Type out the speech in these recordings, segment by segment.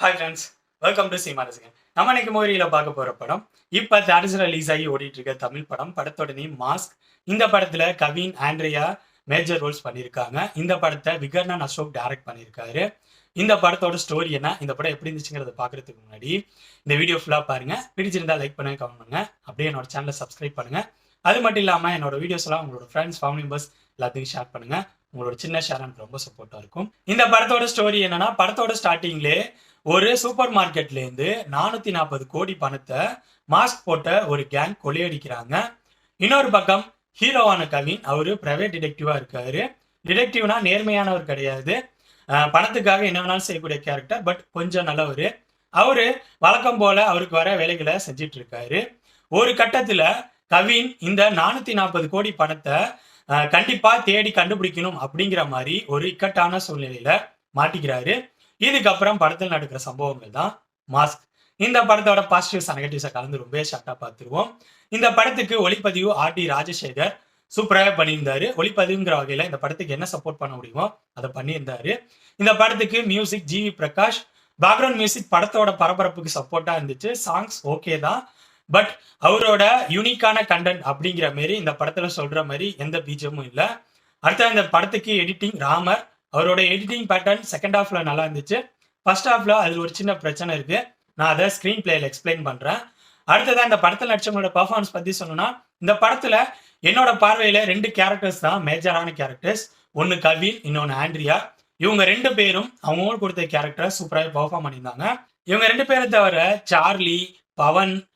Hi friends welcome to cinema Rasigan நம்ம இன்னைக்கு மோரியில் பார்க்க போகிற படம் இப்போ தேட்டர்ஸில் ரிலீஸ் ஆகி ஓடிட்டு இருக்க தமிழ் படம். படத்தோட நேம் மாஸ்க் இந்த படத்தில் கவின் ஆண்ட்ரியா மேஜர் ரோல்ஸ் பண்ணியிருக்காங்க இந்த படத்தை விகர்ணன் அசோக் டைரக்ட் பண்ணியிருக்காரு இந்த படத்தோட ஸ்டோரி என்ன? இந்த படம் எப்படி இருந்துச்சுங்கிறத பார்க்கறதுக்கு முன்னாடி இந்த வீடியோ ஃபுல்லாக பாருங்கள் பிடிச்சிருந்தா லைக் பண்ணுங்க கமெண்ட் பண்ணுங்க. அப்படியே என்னோட சேனலை சப்ஸ்கிரைப் பண்ணுங்கள் அது மட்டும் இல்லாமல் என்னோட வீடியோஸ் எல்லாம் உங்களோட ஃப்ரெண்ட்ஸ் ஃபேமிலி மெம்பர்ஸ் எல்லாத்தையும் ஷேர் பண்ணுங்கள் உங்களோட சின்ன ஷேர் எனக்கு ரொம்ப சப்போர்ட்டாக இருக்கும். இந்த படத்தோட ஸ்டோரி என்னன்னா படத்தோட ஸ்டார்டிங்லே ஒரு சூப்பர் மார்க்கெட்லேருந்து நானூற்றி நாற்பது கோடி பணத்தை மாஸ்க் போட்ட ஒரு கேங் கொள்ளையடிக்கிறாங்க. இன்னொரு பக்கம் ஹீரோவான கவின் அவர் பிரைவேட் டிடெக்டிவாக இருக்காரு. டிடெக்டிவ்னா நேர்மையானவர் கிடையாது. பணத்துக்காக என்ன வேணாலும் செய்யக்கூடிய கேரக்டர் பட் கொஞ்சம் நல்லவர். அவரு வழக்கம் போல அவருக்கு வர வேலைகளை செஞ்சிட்டு இருக்காரு. ஒரு கட்டத்துல கவின் இந்த நானூத்தி நாற்பது கோடி பணத்தை கண்டிப்பா தேடி கண்டுபிடிக்கணும் அப்படிங்கிற மாதிரி ஒரு இக்கட்டான சூழ்நிலையில மாட்டிக்கிறாரு. இதுக்கப்புறம் படத்தில் நடக்கிற சம்பவங்கள் தான் மாஸ்க். இந்த படத்தோட பாசிட்டிவ்ஸ் நெகட்டிவ்ஸை கலந்து ரொம்ப ஷார்ட்டா பார்த்துருவோம். இந்த படத்துக்கு ஒளிப்பதிவு ஆர் டி ராஜசேகர் சூப்பராக பண்ணியிருந்தாரு. ஒளிப்பதிவுங்கிற வகையில இந்த படத்துக்கு என்ன சப்போர்ட் பண்ண முடியுமோ அதை பண்ணியிருந்தாரு. இந்த படத்துக்கு music G V Prakash background music படத்தோட பரபரப்புக்கு சப்போர்ட்டா இருந்துச்சு. சாங்ஸ் ஓகே தான். பட் அவரோட யூனிக்கான கண்டென்ட் அப்படிங்கிற மாதிரி இந்த படத்துல சொல்ற மாதிரி எந்த பீஜமும் இல்லை. அடுத்த இந்த படத்துக்கு எடிட்டிங் ராமர். அவரோட எடிட்டிங் பேட்டர்ன் செகண்ட் ஹாஃப்ல நல்லா இருந்துச்சு. ஃபர்ஸ்ட் ஹாஃப்ல அதில் ஒரு சின்ன பிரச்சனை இருக்கு. நான் அதை ஸ்க்ரீன் பிளேல எக்ஸ்பிளைன் பண்றேன். அடுத்ததா இந்த படத்தில் நடிச்சவங்களோட பர்ஃபார்மன்ஸ் பத்தி சொன்னோம்னா இந்த படத்துல என்னோட பார்வையில ரெண்டு கேரக்டர்ஸ் தான் மேஜரான கேரக்டர்ஸ் ஒன்று கவின் இன்னொன்று ஆண்ட்ரியா. இவங்க ரெண்டு பேரும் அவங்களுக்கு கொடுத்த கேரக்டரை சூப்பராக பர்ஃபார்ம் பண்ணியிருந்தாங்க. இவங்க ரெண்டு பேரை தவிர சார்லி பவன்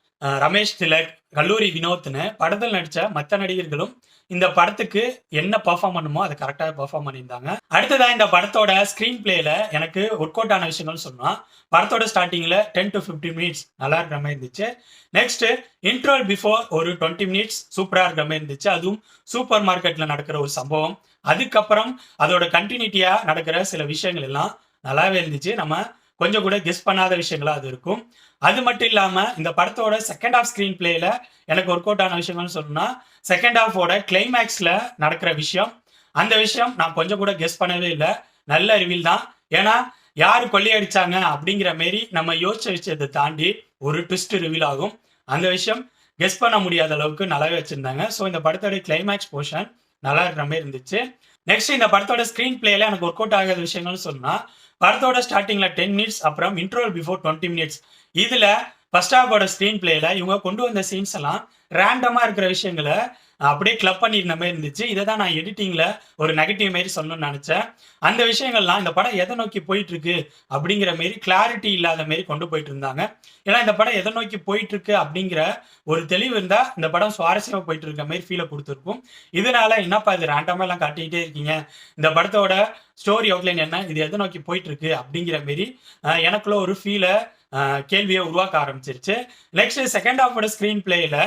ரமேஷ் திலக் கல்லூரி வினோத்னு படத்தில் நடித்த மற்ற நடிகர்களும் இந்த படத்துக்கு என்ன பர்ஃபார்ம் பண்ணுமோ அதை கரெக்டாக பர்ஃபார்ம் பண்ணியிருந்தாங்க. அடுத்ததாக இந்த படத்தோட ஸ்க்ரீன் பிளேல எனக்கு ஒர்க் அவுட் ஆன விஷயங்கள் சொன்னால் படத்தோட ஸ்டார்டிங்கில் டென் டு 15 மினிட்ஸ் நல்லா இருக்கிற மாதிரி இருந்துச்சு. நெக்ஸ்ட் இன்ட்ரோல் பிஃபோர் ஒரு டுவெண்ட்டி மினிட்ஸ் சூப்பராக இருக்கிற மாதிரி இருந்துச்சு. அதுவும் சூப்பர் மார்க்கெட்டில் நடக்கிற ஒரு சம்பவம். அதுக்கப்புறம் அதோட கண்டினியூட்டியாக நடக்கிற சில விஷயங்கள் எல்லாம் நல்லாவே இருந்துச்சு. நம்ம கொஞ்சம் கூட கெஸ் பண்ணாத விஷயங்களா அது இருக்கும். அது மட்டும் இல்லாம இந்த படத்தோட செகண்ட் ஆஃப் ஸ்கிரீன் பிளேல எனக்கு ஒர்க் அவுட் ஆன விஷயங்கள்னு சொல்லணும்னா செகண்ட் ஆஃபோட கிளைமேக்ஸ்ல நடக்கிற விஷயம். அந்த விஷயம் நான் கொஞ்சம் கூட கெஸ் பண்ணவே இல்லை. நல்ல ரிவீல் தான். ஏன்னா யார் கொள்ளையடிச்சாங்க அப்படிங்கிற மாரி நம்ம யோசிச்ச விஷயத்தை தாண்டி ஒரு ட்விஸ்ட் ரிவீல் ஆகும். அந்த விஷயம் கெஸ் பண்ண முடியாத அளவுக்கு நல்லாவே வச்சிருந்தாங்க. ஸோ இந்த படத்தோட கிளைமேக்ஸ் போர்ஷன் நல்லா இருக்கிற மாதிரி இருந்துச்சு. நெக்ஸ்ட் இந்த படத்தோட ஸ்க்ரீன் பிளேல எனக்கு ஒர்க் அவுட் ஆகாத விஷயங்கள்னு சொன்னா படத்தோட ஸ்டார்டிங்ல டென் மினிட்ஸ் அப்புறம் இன்ட்ரோல் பிஃபோர் டுவெண்ட்டி மினிட்ஸ் இதுல ஃபர்ஸ்ட் ஹாஃபோட ஸ்க்ரீன் பிளேல இவங்க கொண்டு வந்த சீன்ஸ் எல்லாம் ரேண்டமா இருக்கிற விஷயங்களை அப்படியே கிளப் பண்ணிருந்த மாதிரி இருந்துச்சு. இதை தான் நான் எடிட்டிங்ல ஒரு நெகட்டிவ் மாரி சொல்லணும்னு நினைச்சேன். அந்த விஷயங்கள்லாம் இந்த படம் எதை நோக்கி போயிட்டு இருக்கு அப்படிங்கிற மாரி கிளாரிட்டி இல்லாத மாரி கொண்டு போயிட்டு இருந்தாங்க. ஏன்னா இந்த படம் எதை நோக்கி போயிட்டு இருக்கு அப்படிங்கிற ஒரு தெளிவு இருந்தா இந்த படம் சுவாரஸ்யமா போயிட்டு இருக்க மாதிரி ஃபீலை கொடுத்துருக்கும். இதனால என்னப்பா இது ரேண்டமா எல்லாம் காட்டிக்கிட்டே இருக்கீங்க? இந்த படத்தோட ஸ்டோரி அவுட்லைன் என்ன? இது எதை நோக்கி போயிட்டு இருக்கு அப்படிங்கிற மாரி எனக்குள்ள ஒரு ஃபீலை கேள்வியை உருவாக்க ஆரம்பிச்சிருச்சு. நெக்ஸ்ட் செகண்ட் ஹாஃபோட ஸ்க்ரீன் பிளேயில்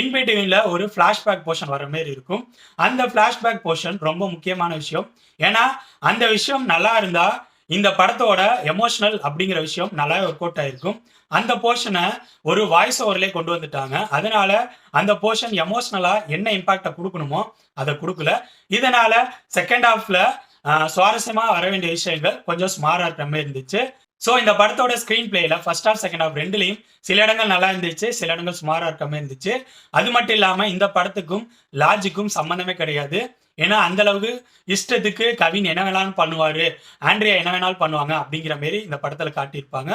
இன்பிட்வீனில் ஒரு ஃப்ளாஷ்பேக் போர்ஷன் வர மாதிரி இருக்கும். அந்த ஃப்ளாஷ்பேக் போர்ஷன் ரொம்ப முக்கியமான விஷயம். ஏன்னா அந்த விஷயம் நல்லா இருந்தால் இந்த படத்தோட எமோஷனல் அப்படிங்கிற விஷயம் நல்லா ஒர்க் அவுட் ஆயிருக்கும். அந்த போர்ஷனை ஒரு வாய்ஸ் ஓவர்லேயே கொண்டு வந்துட்டாங்க. அதனால அந்த போர்ஷன் எமோஷனலா என்ன இம்பாக்டை கொடுக்கணுமோ அதை கொடுக்கல. இதனால செகண்ட் ஹாஃப்ல சுவாரஸ்யமா வர வேண்டிய விஷயங்கள் கொஞ்சம் ஸ்மாரா இருக்கிற மாதிரி இருந்துச்சு. ஸோ இந்த படத்தோட ஸ்க்ரீன் பிளேல ஃபர்ஸ்ட் ஆஃப் செகண்ட் ஆஃப் ரெண்டுலையும் சில இடங்கள் நல்லா இருந்துச்சு சில இடங்கள் சுமாராக இருக்க மாதிரி இருந்துச்சு. அது மட்டும் இல்லாமல் இந்த படத்துக்கும் லாஜிக்கும் சம்மந்தமே கிடையாது. ஏன்னா அந்த அளவுக்கு இஷ்டத்துக்கு கவின் என்ன வேணாலும் பண்ணுவாரு ஆண்ட்ரியா என்ன வேணாலும் பண்ணுவாங்க அப்படிங்கிற மாரி இந்த படத்துல காட்டியிருப்பாங்க.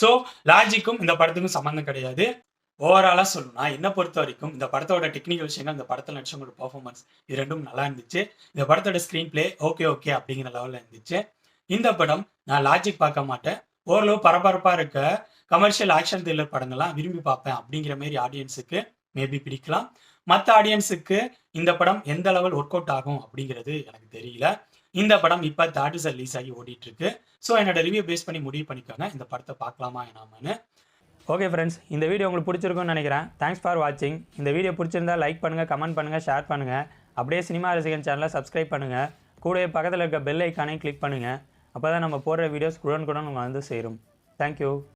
ஸோ லாஜிக்கும் இந்த படத்துக்கும் சம்மந்தம் கிடையாது. ஓவராலாக சொல்லணும்னா என்னை பொறுத்த வரைக்கும் இந்த படத்தோட டெக்னிக்கல் விஷயங்கள் இந்த படத்தில் நடிச்சவங்களோட பர்ஃபார்மன்ஸ் இது ரெண்டும் நல்லா இருந்துச்சு. இந்த படத்தோட ஸ்க்ரீன் பிளே ஓகே ஓகே அப்படிங்கிற லெவலில் இருந்துச்சு. இந்த படம் நான் லாஜிக் பார்க்க மாட்டேன். ஓரளவு பரபரப்பாக இருக்க கமர்ஷியல் ஆக்ஷன் த்ரில்லர் படங்கள்லாம் விரும்பி பார்ப்பேன் அப்படிங்கிற மாதிரி ஆடியன்ஸுக்கு மேபி பிடிக்கலாம். மற்ற ஆடியன்ஸுக்கு இந்த படம் எந்த லெவல் ஒர்க் அவுட் ஆகும் அப்படிங்கிறது எனக்கு தெரியல. இந்த படம் இப்போ தேர்ட் ரிலீஸ் ஆகி ஓடிட்டு இருக்கு ஸோ என்னோட ரிவ்யூ பேஸ் பண்ணி முடிவு பண்ணிக்கோங்க. இந்த படத்தை பார்க்கலாமா என்னாமன்னு. ஓகே ஃப்ரெண்ட்ஸ் இந்த வீடியோ உங்களுக்கு பிடிச்சிருக்கும்னு நினைக்கிறேன். தேங்க்ஸ் ஃபார் வாட்சிங் இந்த வீடியோ பிடிச்சிருந்தா லைக் பண்ணுங்கள் கமெண்ட் பண்ணுங்கள் ஷேர் பண்ணுங்கள் அப்படியே சினிமா ரசிகன் சேனலை சப்ஸ்கிரைப் பண்ணுங்கள் கூடவே பக்கத்தில் இருக்க பெல் ஐக்கானையும் கிளிக் பண்ணுங்கள் அப்போ தான் நம்ம போடுற வீடியோஸ் குடன் குடன் உங்களை வந்து சேரும் தேங்க்யூ